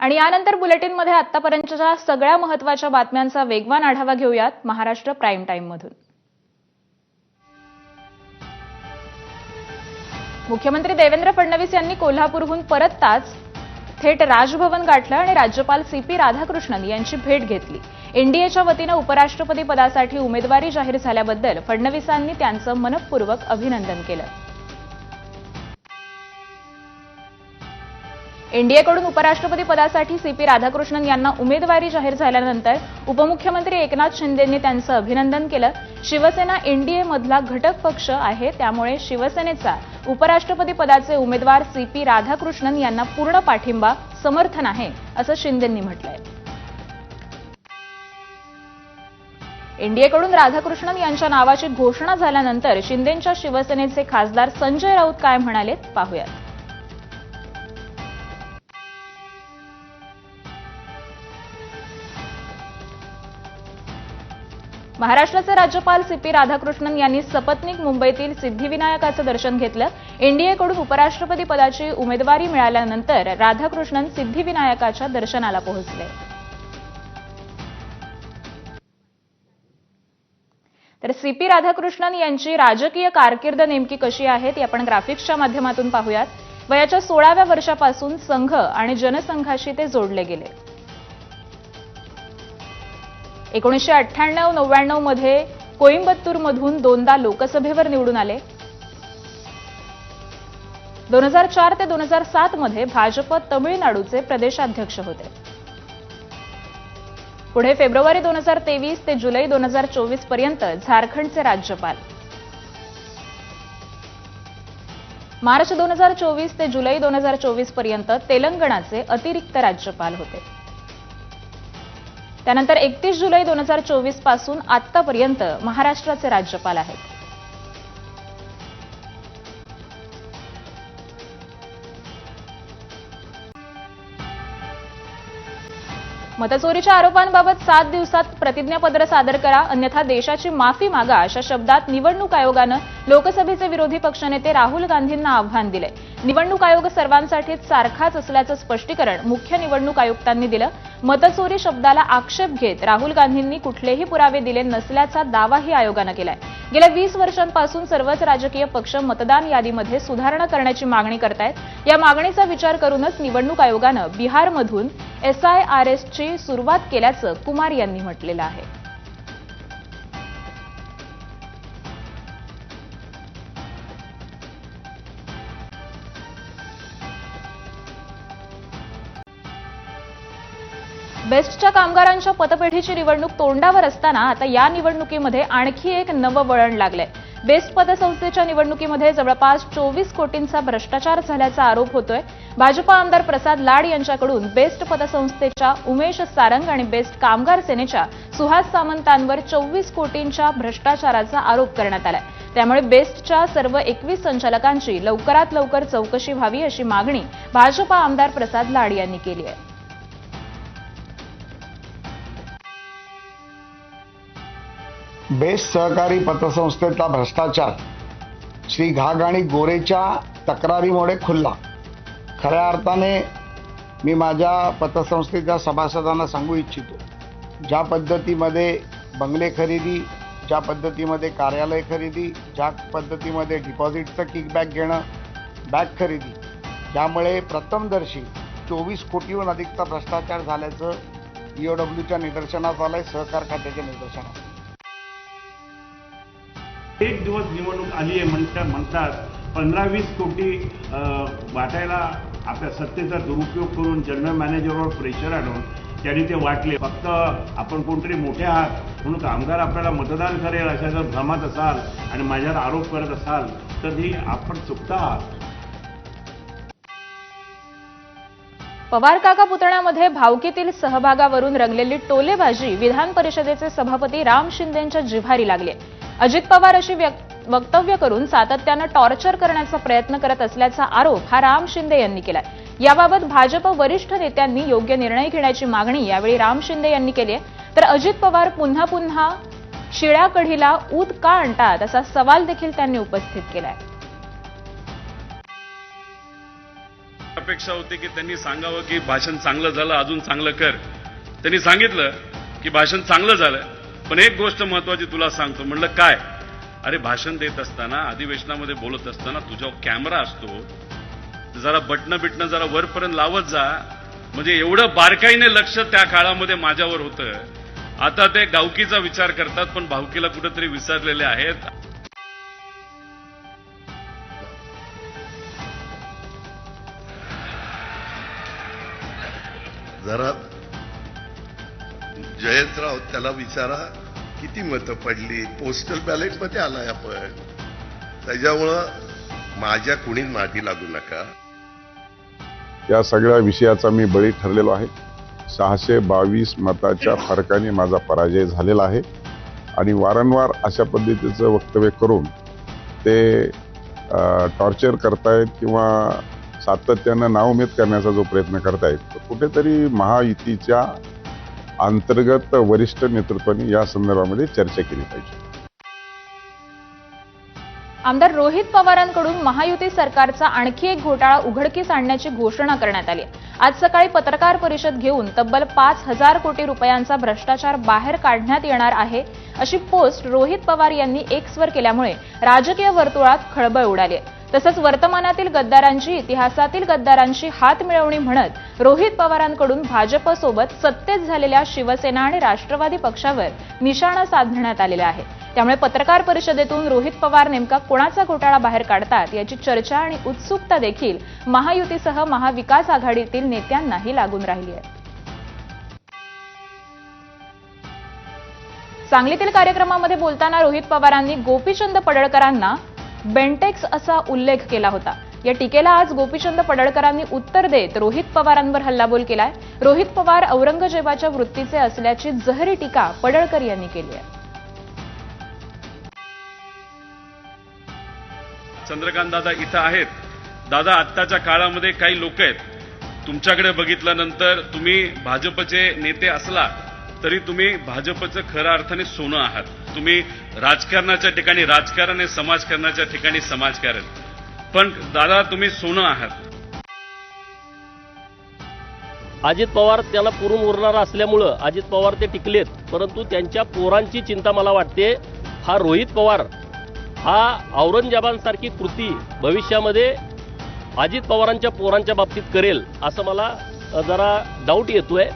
आणि यानंतर बुलेटिनमध्ये आतापर्यंतच्या सगळ्या महत्त्वाच्या बातम्यांचा वेगवान आढावा घेऊयात महाराष्ट्र प्राईम टाईम मधून मुख्यमंत्री देवेंद्र फडणवीस यांनी कोल्हापूरहून परतताच थेट राजभवन गाठलं आणि राज्यपाल सी पी राधाकृष्णन यांची भेट घेतली. एनडीएच्या वतीनं उपराष्ट्रपती पदासाठी उमेदवारी जाहीर झाल्याबद्दल फडणवीसांनी त्यांचं मनपूर्वक अभिनंदन केलं. एनडीएकडून उपराष्ट्रपती पदासाठी सीपी राधाकृष्णन यांना उमेदवारी जाहीर झाल्यानंतर उपमुख्यमंत्री एकनाथ शिंदेंनी त्यांचं अभिनंदन केलं. शिवसेना एनडीए मधला घटक पक्ष आहे त्यामुळे शिवसेनेचा उपराष्ट्रपती पदाचे उमेदवार सीपी राधाकृष्णन यांना पूर्ण पाठिंबा समर्थन आहे असं शिंदेंनी म्हटलंय. एनडीएकडून राधाकृष्णन यांच्या नावाची घोषणा झाल्यानंतर शिंदेंच्या शिवसेनेचे खासदार संजय राऊत काय म्हणाले पाहूयात. महाराष्ट्राचे राज्यपाल सीपी राधाकृष्णन यांनी सपत्नीक मुंबईतील सिद्धिविनायकाचं दर्शन घेतलं. एनडीएकडून उपराष्ट्रपती पदाची उमेदवारी मिळाल्यानंतर राधाकृष्णन सिद्धिविनायकाच्या दर्शनाला पोहोचले. तर सीपी राधाकृष्णन यांची राजकीय कारकीर्द नेमकी कशी आहे ती आपण ग्राफिक्सच्या माध्यमातून पाहूयात. वयाच्या सोळाव्या वर्षापासून संघ आणि जनसंघाशी ते जोडले गेले. एकोणीसशे अठ्ठ्याण्णव नव्याण्णवमध्ये कोईम्बत्तूरमधून दोनदा लोकसभेवर निवडून आले. दोन हजार चार ते दोन हजार सातमध्ये भाजप तमिळनाडूचे प्रदेशाध्यक्ष होते. पुढे फेब्रुवारी दोन हजार तेवीस ते जुलै दोन हजार चोवीसपर्यंत झारखंडचे राज्यपाल. मार्च दोन हजार चोवीस ते जुलै दोन हजार चोवीसपर्यंत तेलंगणाचे अतिरिक्त राज्यपाल होते. त्यानंतर एकतीस जुलै दोन हजार चोवीसपासून आतापर्यंत महाराष्ट्राचे राज्यपाल आहेत. मतचोरीच्या आरोपांबाबत सात दिवसात प्रतिज्ञापत्र सादर करा अन्यथा देशाची माफी मागा अशा शब्दात निवडणूक आयोगानं लोकसभेचे विरोधी पक्षनेते राहुल गांधींना आव्हान दिले निवडणूक आयोग सर्वांसाठीच सारखाच असल्याचं स्पष्टीकरण मुख्य निवडणूक आयुक्तांनी दिलं. मतचोरी शब्दाला आक्षेप घेत राहुल गांधींनी कुठलेही पुरावे दिले नसल्याचा दावाही आयोगानं केलाय. गेल्या वीस वर्षांपासून सर्वच राजकीय पक्ष मतदान यादीमध्ये सुधारणा करण्याची मागणी करतायत. या मागणीचा विचार करूनच निवडणूक आयोगानं बिहारमधून एसआयआरएसची सुरुवात केल्याचं कुमार यांनी म्हटलेलं आहे. बेस्टच्या कामगारांच्या पतपेढीची निवडणूक तोंडावर असताना आता या निवडणुकीमध्ये आणखी एक नवं वळण लागलंय. बेस्ट पतसंस्थेच्या निवडणुकीमध्ये जवळपास चोवीस कोटींचा भ्रष्टाचार झाल्याचा आरोप होतोय. भाजपा आमदार प्रसाद लाड यांच्याकडून बेस्ट पतसंस्थेच्या उमेश सारंग आणि बेस्ट कामगार सेनेच्या सुहास सामंतांवर चोवीस कोटींच्या भ्रष्टाचाराचा आरोप करण्यात आलाय. त्यामुळे बेस्टच्या सर्व एकवीस संचालकांची लवकरात लवकर चौकशी व्हावी अशी मागणी भाजपा आमदार प्रसाद लाड यांनी केली आहे. बेस्ट सहकारी पतसंस्थेतला भ्रष्टाचार. श्री घाग आणि गोरेच्या तक्रारीमुळे खुलला. खऱ्या अर्थाने मी माझ्या पतसंस्थेच्या सभासदांना सांगू इच्छितो. ज्या पद्धतीमध्ये बंगले खरेदी ज्या पद्धतीमध्ये कार्यालय खरेदी ज्या पद्धतीमध्ये डिपॉझिटचं किकबॅक घेणं बॅग खरेदी यामुळे प्रथमदर्शी चोवीस कोटीहून अधिकचा भ्रष्टाचार झाल्याचं ईओडब्ल्यूच्या निदर्शनात आलं आहे सहकार खात्याच्या निदर्शनात एक दिवस निवडणूक आली आहे म्हणतात म्हणतात पंधरा वीस कोटी वाटायला आपल्या सत्तेचा दुरुपयोग करून जनरल मॅनेजरवर प्रेशर आणून त्यांनी ते वाटले. फक्त आपण कोणतरी मोठे आहात म्हणून कामगार आपल्याला मतदान करेल अशा जर भ्रमात असाल आणि माझ्यावर आरोप करत असाल तर ही आपण चुकता आहात. पवार काका पुतण्यामध्ये भावकीतील सहभागावरून रंगलेली टोलेबाजी विधान परिषदेचे सभापती राम शिंदेंच्या जिव्हारी लागली अजित पवार अशी वक्तव्य करून सातत्यानं टॉर्चर करण्याचा प्रयत्न करत असल्याचा आरोप हा राम शिंदे यांनी केलाय. याबाबत भाजप वरिष्ठ नेत्यांनी योग्य निर्णय घेण्याची मागणी यावेळी राम शिंदे यांनी केली आहे. तर अजित पवार पुन्हा पुन्हा शिळ्या कढीला ऊत का आणतात असा सवाल देखील त्यांनी उपस्थित केलाय. अपेक्षा होती की त्यांनी सांगावं की भाषण चांगलं झालं अजून चांगलं कर. त्यांनी सांगितलं की भाषण चांगलं झालं. पण एक गोष्ट महत्वाची तुला सांगतो. म्हणलं काय? अरे भाषण देत असताना अधिवेशनामध्ये बोलत असताना तुझा कॅमेरा असतो. जरा बटणं बिटणं जरा वरपर्यंत लावत जा. म्हणजे एवढं बारकाईने लक्ष त्या काळामध्ये माझ्यावर होतं. आता ते गावकीचा विचार करतात पण भावकीला कुठेतरी विसरलेले आहेत. जरा जयंतराव त्याला विचारा किती मतं पडली? पोस्टल बॅलेटमध्ये आलाय आपण. त्याच्यामुळं माझ्या कुणी नादी लागू नका. या सगळ्या विषयाचा मी बळी ठरलेलो आहे. सहाशे बावीस मताच्या फरकाने माझा पराजय झालेला आहे. आणि वारंवार अशा पद्धतीचं वक्तव्य करून ते टॉर्चर करतायत किंवा सातत्यानं नावमेद करण्याचा जो प्रयत्न करतायत तो कुठेतरी महायुतीच्या अंतर्गत वरिष्ठ नेतृत्वाने या संदर्भामध्ये चर्चा केली पाहिजे आमदार रोहित पवारांकडून महायुती सरकारचा आणखी एक घोटाळा उघडकीस आणण्याची घोषणा करण्यात आली आज सकाळी पत्रकार परिषद घेऊन तब्बल पाच हजार कोटी रुपयांचा भ्रष्टाचार बाहेर काढण्यात येणार आहे अशी पोस्ट रोहित पवार यांनी एक्सवर केल्यामुळे राजकीय वर्तुळात खळबळ उडाली आहे. तसंच वर्तमानातील गद्दारांची इतिहासातील गद्दारांची हात मिळवणी म्हणत रोहित पवारांकडून भाजपसोबत सत्तेत झालेल्या शिवसेना आणि राष्ट्रवादी पक्षावर निशाणा साधण्यात आलेला आहे त्यामुळे पत्रकार परिषदेतून रोहित पवार नेमका कोणाचा घोटाळा बाहेर काढतात याची चर्चा आणि उत्सुकता देखील महायुतीसह महाविकास आघाडीतील नेत्यांनाही लागून राहिली आहे. सांगलीतील कार्यक्रमामध्ये बोलताना रोहित पवारांनी गोपीचंद पडळकरांना बेंटेक्स असा उल्लेख केला होता. या टीकेला आज गोपीचंद पडळकरांनी उत्तर देत रोहित पवारांवर हल्लाबोल केलाय. रोहित पवार औरंगजेबाच्या वृत्तीचे असल्याची जहरी टीका पडळकर यांनी केली आहे. चंद्रकांत दादा इथं आहेत. दादा आत्ताच्या काळामध्ये काही लोक आहेत. तुमच्याकडे बघितल्यानंतर तुम्ही भाजपचे नेते असला तरी तुम्ही भाजपचं खऱ्या अर्थाने सोनं आहात. तुम्ही राजकारणाच्या ठिकाणी राजकारण आहे समाजकारणाच्या ठिकाणी समाजकारण पण दादा तुम्ही सोनं आहात. अजित पवार त्याला पुरून उरणारा असल्यामुळं अजित पवार ते टिकलेत परंतु त्यांच्या पोरांची चिंता मला वाटते. हा रोहित पवार हा औरंगजेबांसारखी कृती भविष्यामध्ये अजित पवारांच्या पोरांच्या बाबतीत करेल असं मला जरा डाऊट येतोय.